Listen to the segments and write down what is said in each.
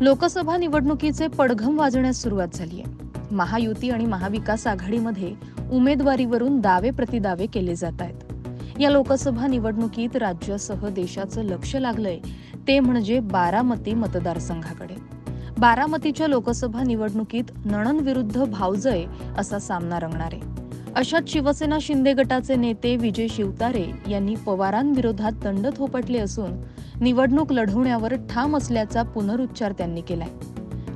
लोकसभा निवडणुकीचे पडघम वाजण्यास सुरुवात झाली आहे. महायुती आणि महाविकास आघाडीमध्ये उमेदवारीवरून दावे प्रतिदावे केले जात आहेत. या लोकसभा निवडणुकीत राज्यासह देशाचं लक्ष लागलंय ते म्हणजे बारामती मतदारसंघाकडे. बारामतीच्या लोकसभा निवडणुकीत नणन विरुद्ध भावजय असा सामना रंगणार आहे. अशात शिवसेना शिंदे गटाचे नेते विजय शिवतारे यांनी पवारांविरोधात दंड थोपटले असून निवडणूक लढवण्यावर ठाम असल्याचा पुनरुच्चार त्यांनी केलाय.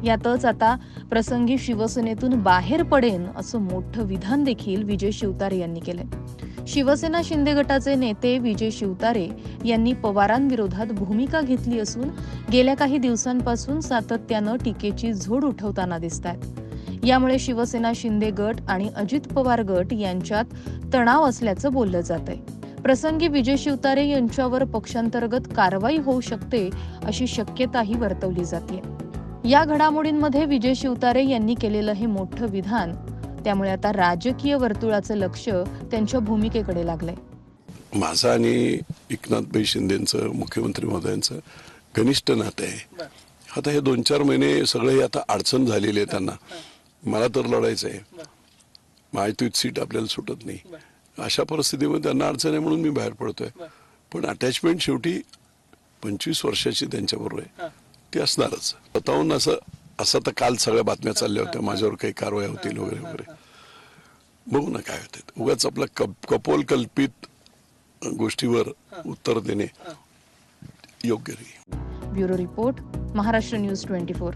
यातच आता प्रसंगी शिवसेनेतून बाहेर पडेन असं मोठं विधान देखील विजय शिवतारे यांनी केलंय. शिवसेना शिंदे गटाचे नेते विजय शिवतारे यांनी पवारांविरोधात भूमिका घेतली असून गेल्या काही दिवसांपासून सातत्यानं टीकेची झोड उठवताना दिसत आहेत यामुळे शिवसेना शिंदे गट आणि अजित पवार गट यांच्यात तणाव असल्याचं बोललं जात आहे प्रसंगी विजय शिवतारे यांच्यावर पक्षांतर्गत कारवाई होऊ शकते अशी शक्यताही वर्तवली जाते. या घडामोडींमध्ये विजय शिवतारे यांनी केलेलं हे मोठं विधान त्यामुळे आता राजकीय वर्तुळाचं लक्ष त्यांच्या भूमिकेकडे लागलंय. माझं आणि एकनाथभाई शिंदेचं मुख्यमंत्री महोदयांचं घनिष्ठ नातं आहे. आता हे दोन चार महिने सगळे आता अडचण झालेली आहे त्यांना. मला तर लढायचं आहे महायुतीत सीट आपल्याला सुटत नाही. अशा परिस्थितीमध्ये त्यांना अडचण आहे म्हणून मी बाहेर पडतोय. पण अटॅचमेंट शेवटी पंचवीस वर्षाची त्यांच्याबरोबर आहे. ती असणारच. स्वतःहून असं असं तर काल सगळ्या बातम्या चालल्या होत्या. माझ्यावर काही कारवाया होतील वगैरे वगैरे. बघू ना काय होते उगाच आपलं कप कपोल कल्पित गोष्टीवर उत्तर देणे योग्य नाही. Bureau report Maharashtra news twenty four.